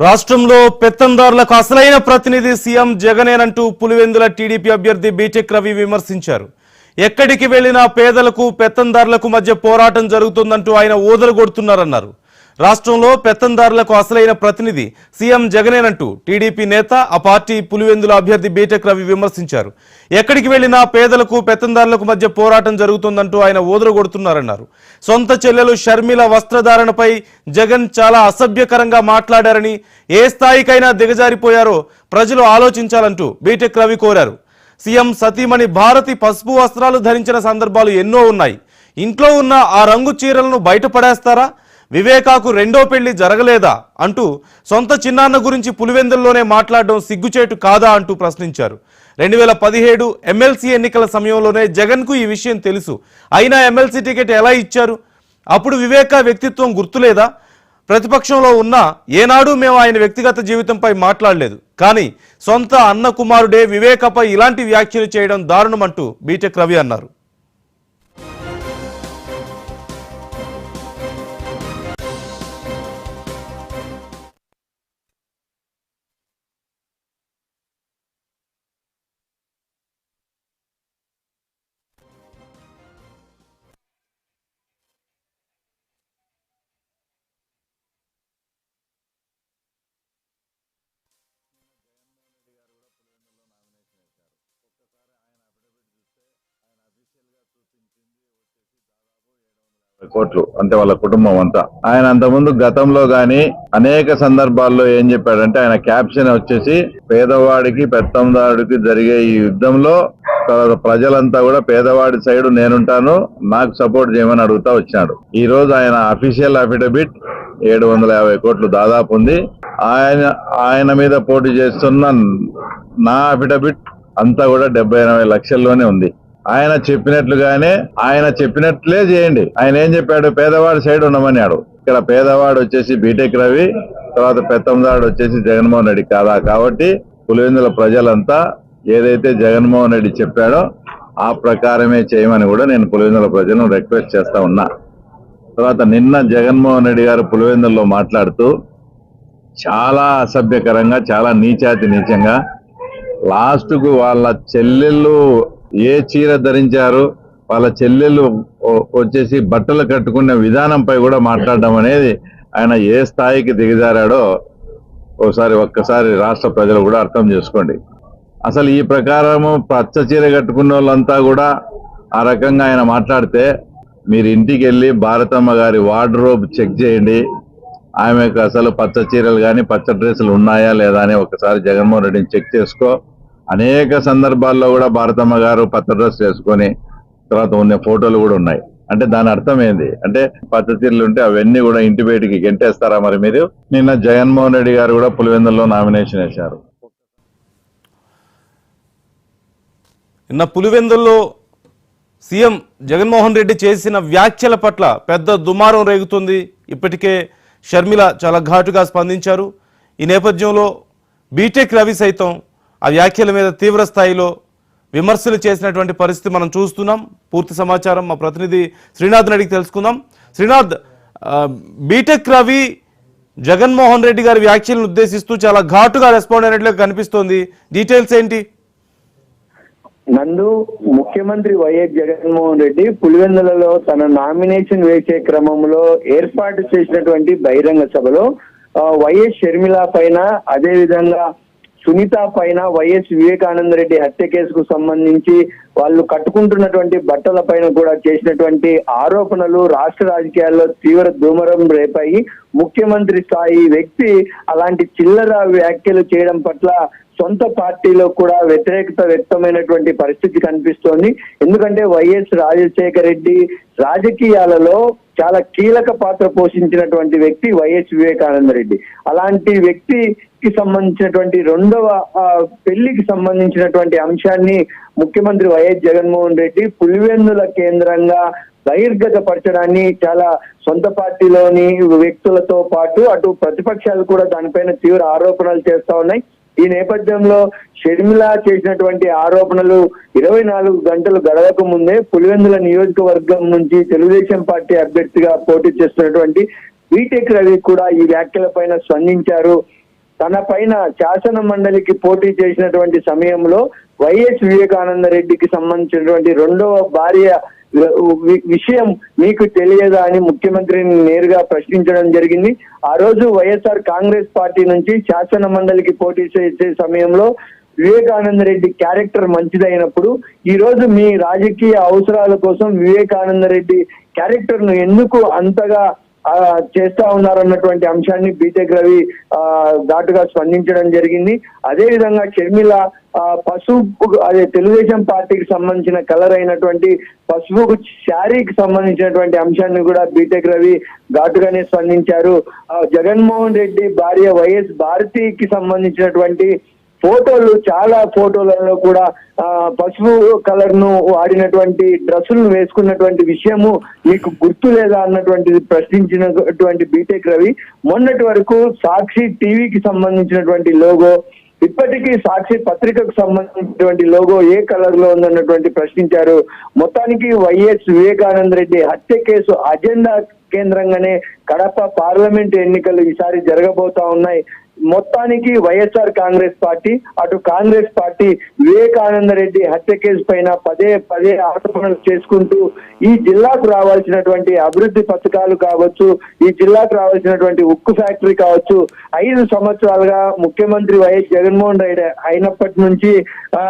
రాష్ట్రంలో పెత్తందారులకు అసలైన ప్రతినిధి సీఎం జగనేనంటూ పులివెందుల టీడీపీ అభ్యర్థి బీటెక్ రవి విమర్శించారు. ఎక్కడికి వెళ్ళినా పేదలకు పెత్తందారులకు మధ్య పోరాటం జరుగుతుందంటూ ఆయన ఓదలు కొడుతున్నారన్నారు. రాష్ట్రంలో పెత్తందారులకు అసలైన ప్రతినిధి సీఎం జగనేనంటూ టీడీపీ నేత ఆ పార్టీ పులివెందుల అభ్యర్థి బీటెక్ రవి విమర్శించారు. ఎక్కడికి వెళ్ళినా పేదలకు పెత్తందారులకు మధ్య పోరాటం జరుగుతుందంటూ ఆయన ఊదలు కొడుతున్నారన్నారు సొంత చెల్లెలు షర్మిల వస్త్రధారణపై జగన్ చాలా అసభ్యకరంగా మాట్లాడారని ఏ స్థాయికైనా దిగజారిపోయారో ప్రజలు ఆలోచించాలంటూ బీటెక్ రవి కోరారు. సీఎం సతీమణి భారతి పసుపు వస్త్రాలు ధరించిన సందర్భాలు ఎన్నో ఉన్నాయి. ఇంట్లో ఉన్న ఆ రంగు చీరలను బయటపడేస్తారా వివేకాకు రెండో పెళ్ళి జరగలేదా అంటూ సొంత చిన్నాన్న గురించి పులివెందుల్లోనే మాట్లాడడం సిగ్గుచేటు కాదా అంటూ ప్రశ్నించారు. రెండు వేల పదిహేడు ఎమ్మెల్సీ ఎన్నికల సమయంలోనే జగన్కు ఈ విషయం తెలుసు. అయినా ఎమ్మెల్సీ టికెట్ ఎలా ఇచ్చారు? అప్పుడు వివేక వ్యక్తిత్వం గుర్తులేదా? ప్రతిపక్షంలో ఉన్నా ఏనాడు మేము ఆయన వ్యక్తిగత జీవితంపై మాట్లాడలేదు. కానీ సొంత అన్న కుమారుడే వివేకపై ఇలాంటి వ్యాఖ్యలు చేయడం దారుణమంటూ బీటెక్ రవి అన్నారు. కోట్లు అంటే వాళ్ళ కుటుంబం అంతా. ఆయన అంతకుముందు గతంలో గాని అనేక సందర్భాల్లో ఏం చెప్పాడంటే ఆయన క్యాప్షన్ వచ్చేసి పేదవాడికి పెత్తందారుడికి జరిగే ఈ యుద్ధంలో తర్వాత ప్రజలంతా కూడా పేదవాడి సైడ్ నేనుంటాను నాకు సపోర్ట్ చేయమని అడుగుతా వచ్చాడు ఈ రోజు ఆయన అఫీషియల్ అఫిడవిట్ ఏడు వందల యాభై కోట్లు దాదాపు ఉంది. ఆయన ఆయన మీద పోటీ చేస్తున్న నా అఫిడవిట్ అంతా కూడా డెబ్బై ఎనభై లక్షల్లోనే ఉంది. ఆయన చెప్పినట్లుగానే ఆయన చెప్పినట్లే చేయండి. ఆయన ఏం చెప్పాడు? పేదవాడి సైడ్ ఉండమన్నాడు. ఇక్కడ పేదవాడు వచ్చేసి బీటెక్ రవి తర్వాత పెత్తందాడు వచ్చేసి జగన్మోహన్ రెడ్డి కాదా? కాబట్టి పులివెందుల ప్రజలంతా ఏదైతే జగన్మోహన్ రెడ్డి చెప్పాడో ఆ ప్రకారమే చేయమని కూడా నేను పులివెందుల ప్రజలను రిక్వెస్ట్ చేస్తా ఉన్నా. తర్వాత నిన్న జగన్మోహన్ రెడ్డి గారు పులివెందుల్లో మాట్లాడుతూ చాలా అసభ్యకరంగా చాలా నీచాతి నీచంగా లాస్ట్కు వాళ్ళ చెల్లెళ్ళు ఏ చీర ధరించారు వాళ్ళ చెల్లెళ్ళు వచ్చేసి బట్టలు కట్టుకునే విధానంపై కూడా మాట్లాడడం అనేది ఆయన ఏ స్థాయికి దిగజారాడో ఒకసారి ఒక్కసారి రాష్ట్ర ప్రజలు కూడా అర్థం చేసుకోండి. అసలు ఈ ప్రకారము పచ్చ చీర కట్టుకున్న వాళ్ళంతా కూడా ఆ రకంగా ఆయన మాట్లాడితే మీరు ఇంటికి వెళ్ళి భారతమ్మ గారి వార్డ్రోబ్ చెక్ చేయండి. ఆమెకు అసలు పచ్చ చీరలు కానీ పచ్చ డ్రెస్సులు ఉన్నాయా లేదా అని ఒకసారి జగన్మోహన్ రెడ్డిని చెక్ చేసుకో. అనేక సందర్భాల్లో కూడా భారతమ్మ గారు పచ్చ డ్రెస్ చేసుకొని తర్వాత ఉన్న ఫోటోలు కూడా ఉన్నాయి. అంటే దాని అర్థం ఏంది? అంటే పద్ధతిలు ఉంటే అవన్నీ కూడా ఇంటి బయటికి గెంటేస్తారా మరి మీరు? నిన్న జగన్మోహన్ రెడ్డి గారు కూడా పులివెందుల్లో నామినేషన్ వేశారు. నిన్న పులివెందుల్లో సీఎం జగన్మోహన్ రెడ్డి చేసిన వ్యాఖ్యల పట్ల పెద్ద దుమారం రేగుతుంది. ఇప్పటికే షర్మిల చాలా ఘాటుగా స్పందించారు. ఈ నేపథ్యంలో బీటెక్ రవి సైతం ఆ వ్యాఖ్యల మీద తీవ్ర స్థాయిలో విమర్శలు చేసినటువంటి పరిస్థితి మనం చూస్తున్నాం. పూర్తి సమాచారం మా ప్రతినిధి శ్రీనాథ్ అడిగి తెలుసుకుందాం. శ్రీనాథ్ బీటెక్ రవి జగన్మోహన్ రెడ్డి గారి వ్యాఖ్యలను ఉద్దేశిస్తూ చాలా ఘాటుగా రెస్పాండ్ అయినట్లుగా కనిపిస్తోంది. డీటెయిల్స్ ఏంటి? నందు ముఖ్యమంత్రి వైఎస్ జగన్మోహన్ రెడ్డి పులివెందులలో తన నామినేషన్ వేసే క్రమంలో ఏర్పాటు చేసినటువంటి బహిరంగ సభలో వైఎస్ షర్మిల పైన అదే విధంగా సునీత పైన వైఎస్ వివేకానంద రెడ్డి హత్య కేసుకు సంబంధించి వాళ్ళు కట్టుకుంటున్నటువంటి బట్టల పైన కూడా చేసినటువంటి ఆరోపణలు రాష్ట్ర రాజకీయాల్లో తీవ్ర దూమరం రేపాయి. ముఖ్యమంత్రి స్థాయి వ్యక్తి అలాంటి చిల్లర వ్యాఖ్యలు చేయడం పట్ల సొంత పార్టీలో కూడా వ్యతిరేకత వ్యక్తమైనటువంటి పరిస్థితి కనిపిస్తోంది. ఎందుకంటే వైఎస్ రాజశేఖర రెడ్డి రాజకీయాలలో చాలా కీలక పాత్ర పోషించినటువంటి వ్యక్తి వైఎస్ వివేకానంద రెడ్డి. అలాంటి వ్యక్తికి సంబంధించినటువంటి రెండవ పెళ్ళికి సంబంధించినటువంటి అంశాన్ని ముఖ్యమంత్రి వైఎస్ జగన్మోహన్ రెడ్డి పులివెందుల కేంద్రంగా బహిర్గతపరచడాన్ని చాలా సొంత పార్టీలోని వ్యక్తులతో పాటు అటు ప్రతిపక్షాలు కూడా దానిపైన తీవ్ర ఆరోపణలు చేస్తా ఉన్నాయి. ఈ నేపథ్యంలో షర్మిల చేసినటువంటి ఆరోపణలు ఇరవై నాలుగు గంటలు గడవక ముందే పులివెందుల నియోజకవర్గం నుంచి తెలుగుదేశం పార్టీ అభ్యర్థిగా పోటీ చేస్తున్నటువంటి బీటెక్ రవి కూడా ఈ వ్యాఖ్యల పైన స్పందించారు. తన పైన శాసన మండలికి పోటీ చేసినటువంటి సమయంలో వైఎస్ వివేకానంద రెడ్డికి సంబంధించినటువంటి రెండవ భార్య విషయం మీకు తెలియదా అని ముఖ్యమంత్రిని నేరుగా ప్రశ్నించడం జరిగింది. ఆ రోజు వైఎస్ఆర్ కాంగ్రెస్ పార్టీ నుంచి శాసన మండలికి పోటీ చేసే సమయంలో వివేకానంద రెడ్డి క్యారెక్టర్ మంచిదైనప్పుడు ఈ రోజు మీ రాజకీయ అవసరాల కోసం వివేకానంద రెడ్డి క్యారెక్టర్ను ఎందుకు అంతగా చేస్తా ఉన్నారన్నటువంటి అంశాన్ని బీటెక్ రవి ఘాటుగా స్పందించడం జరిగింది. అదే విధంగా షర్మిల పసుపు అదే తెలుగుదేశం పార్టీకి సంబంధించిన కలర్ అయినటువంటి పసుపు శారీకి సంబంధించినటువంటి అంశాన్ని కూడా బీటెక్ రవి ఘాటుగానే స్పందించారు. ఆ, జగన్మోహన్ రెడ్డి భార్య వైఎస్ భారతికి సంబంధించినటువంటి ఫోటోలు చాలా ఫోటోలలో కూడా పసుపు కలర్ను వాడినటువంటి డ్రెస్సులను వేసుకున్నటువంటి విషయము మీకు గుర్తు లేదా అన్నటువంటిది ప్రశ్నించినటువంటి బీటెక్ రవి. మొన్నటి వరకు సాక్షి టీవీకి సంబంధించినటువంటి లోగో ఇప్పటికీ సాక్షి పత్రికకు సంబంధించినటువంటి లోగో ఏ కలర్లో ఉందన్నటువంటి ప్రశ్నించారు. మొత్తానికి వైఎస్ వివేకానంద రెడ్డి హత్య కేసు అజెండా కేంద్రంగానే కడప పార్లమెంట్ ఎన్నికలు ఈసారి జరగబోతా ఉన్నాయి. మొత్తానికి వైఎస్ఆర్ కాంగ్రెస్ పార్టీ అటు కాంగ్రెస్ పార్టీ వివేకానంద రెడ్డి హత్య కేసు పైన పదే పదే ఆరోపణలు చేసుకుంటూ ఈ జిల్లాకు రావాల్సినటువంటి అభివృద్ధి పథకాలు కావచ్చు ఈ జిల్లాకు రావాల్సినటువంటి ఉక్కు ఫ్యాక్టరీ కావచ్చు ఐదు సంవత్సరాలుగా ముఖ్యమంత్రి వైఎస్ జగన్మోహన్ రెడ్డి అయినప్పటి నుంచి ఆ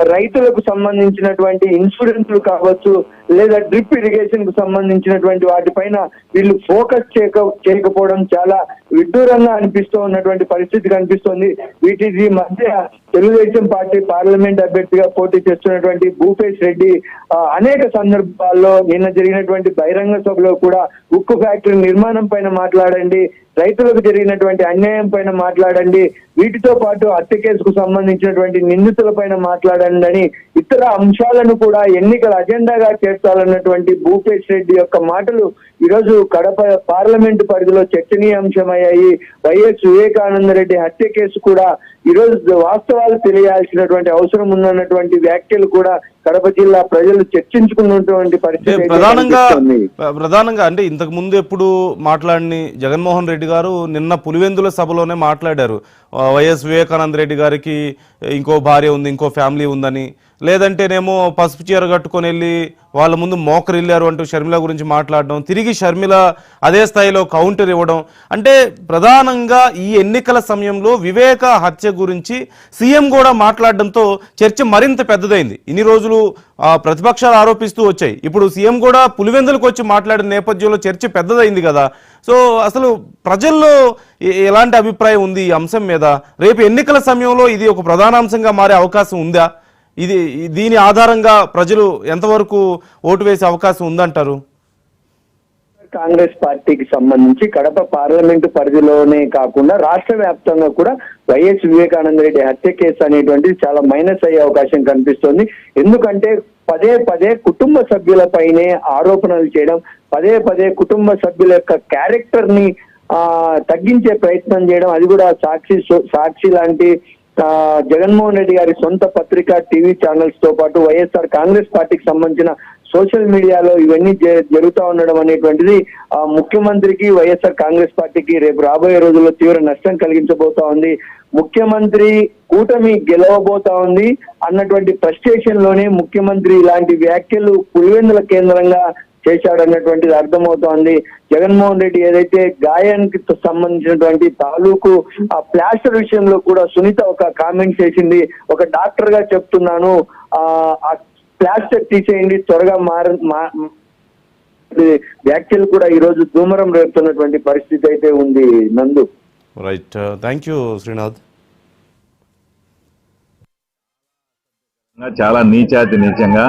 రైతులకు సంబంధించినటువంటి ఇన్సూరెన్స్లు కావచ్చు లేదా డ్రిప్ ఇరిగేషన్కు సంబంధించినటువంటి వాటిపైన వీళ్ళు ఫోకస్ చేయక చేయకపోవడం చాలా విడ్డూరంగా అనిపిస్తూ ఉన్నటువంటి పరిస్థితి కనిపిస్తోంది. వీటి మధ్య తెలుగుదేశం పార్టీ పార్లమెంట్ అభ్యర్థిగా పోటీ చేస్తున్నటువంటి భూపేష్ రెడ్డి అనేక సందర్భాల్లో నిన్న జరిగినటువంటి బహిరంగ సభలో కూడా ఉక్కు ఫ్యాక్టరీ నిర్మాణం పైన మాట్లాడండి రైతులకు జరిగినటువంటి అన్యాయం పైన మాట్లాడండి వీటితో పాటు హత్య కేసుకు సంబంధించినటువంటి నిందితుల పైన మాట్లాడండి అని ఇతర అంశాలను కూడా ఎన్నికల అజెండాగా చేర్చాలన్నటువంటి భూపేష్ రెడ్డి యొక్క మాటలు ఈరోజు కడప పార్లమెంటు పరిధిలో చర్చనీయాంశమయ్యాయి. వైఎస్ వివేకానంద రెడ్డి హత్య కేసు కూడా ఈరోజు వాస్తవాలు తెలియాల్సినటువంటి అవసరం ఉందన్నటువంటి వ్యాఖ్యలు కూడా కడప జిల్లా ప్రజలు చర్చించుకున్నటువంటి పరిస్థితి ప్రధానంగా. ప్రధానంగా అంటే ఇంతకు ముందు ఎప్పుడు మాట్లాడిని జగన్మోహన్ రెడ్డి గారు నిన్న పులివెందుల సభలోనే మాట్లాడారు. వైఎస్ వివేకానంద రెడ్డి గారికి ఇంకో భార్య ఉంది ఇంకో ఫ్యామిలీ ఉందని. లేదంటేనేమో పసుపు చీర కట్టుకొని వెళ్ళి వాళ్ళ ముందు మోకరిల్లారు అంటూ షర్మిల గురించి మాట్లాడడం తిరిగి షర్మిల అదే స్థాయిలో కౌంటర్ ఇవ్వడం. అంటే ప్రధానంగా ఈ ఎన్నికల సమయంలో వివేక హత్య గురించి సీఎం కూడా మాట్లాడడంతో చర్చ మరింత పెద్దదైంది. ఇన్ని రోజులు ప్రతిపక్షాలు ఆరోపిస్తూ వచ్చాయి. ఇప్పుడు సీఎం కూడా పులివెందులకు వచ్చి మాట్లాడిన నేపథ్యంలో చర్చ పెద్దదైంది కదా. సో అసలు ప్రజల్లో ఎలాంటి అభిప్రాయం ఉంది ఈ అంశం మీద? రేపు ఎన్నికల సమయంలో ఇది ఒక ప్రధానాంశంగా మారే అవకాశం ఉందా? ఇది దీని ఆధారంగా ప్రజలు ఎంతవరకు ఓటు వేసే అవకాశం ఉందంటారు? కాంగ్రెస్ పార్టీకి సంబంధించి కడప పార్లమెంటు పరిధిలోనే కాకుండా రాష్ట్ర వ్యాప్తంగా కూడా వైఎస్ వివేకానంద రెడ్డి హత్య కేసు అనేటువంటిది చాలా మైనస్ అయ్యే అవకాశం కనిపిస్తోంది. ఎందుకంటే పదే పదే కుటుంబ సభ్యులపైనే ఆరోపణలు చేయడం పదే పదే కుటుంబ సభ్యుల యొక్క క్యారెక్టర్ని ఆ తగ్గించే ప్రయత్నం చేయడం అది కూడా సాక్షి సాక్షి లాంటి జగన్మోహన్ రెడ్డి గారి సొంత పత్రిక టీవీ ఛానల్స్తో పాటు వైఎస్ఆర్ కాంగ్రెస్ పార్టీకి సంబంధించిన సోషల్ మీడియాలో ఇవన్నీ జరుగుతూ ఉండడం అనేటువంటిది ఆ, ముఖ్యమంత్రికి వైఎస్ఆర్ కాంగ్రెస్ పార్టీకి రేపు రాబోయే రోజుల్లో తీవ్ర నష్టం కలిగించబోతా ఉంది. ముఖ్యమంత్రి కూటమి గెలవబోతా ఉంది అన్నటువంటి ఫ్రస్ట్రేషన్లోనే ముఖ్యమంత్రి ఇలాంటి వ్యాఖ్యలు పులివెందుల కేంద్రంగా చేశాడన్నటువంటిది అర్థమవుతోంది. జగన్మోహన్ రెడ్డి ఏదైతే గాయానికి సంబంధించినటువంటి తాలూకు ఆ ప్లాస్టర్ విషయంలో కూడా సునీత ఒక కామెంట్ చేసింది. ఒక డాక్టర్గా చెప్తున్నాను ఆ ప్లాస్టర్ తీసేయండి త్వరగా మార వ్యాఖ్యలు కూడా ఈ రోజు దూమరం రేపుతున్నటువంటి పరిస్థితి అయితే ఉంది. నందు. రైట్ థ్యాంక్ యూ శ్రీనాథ్ చాలా నీచాతి నీచంగా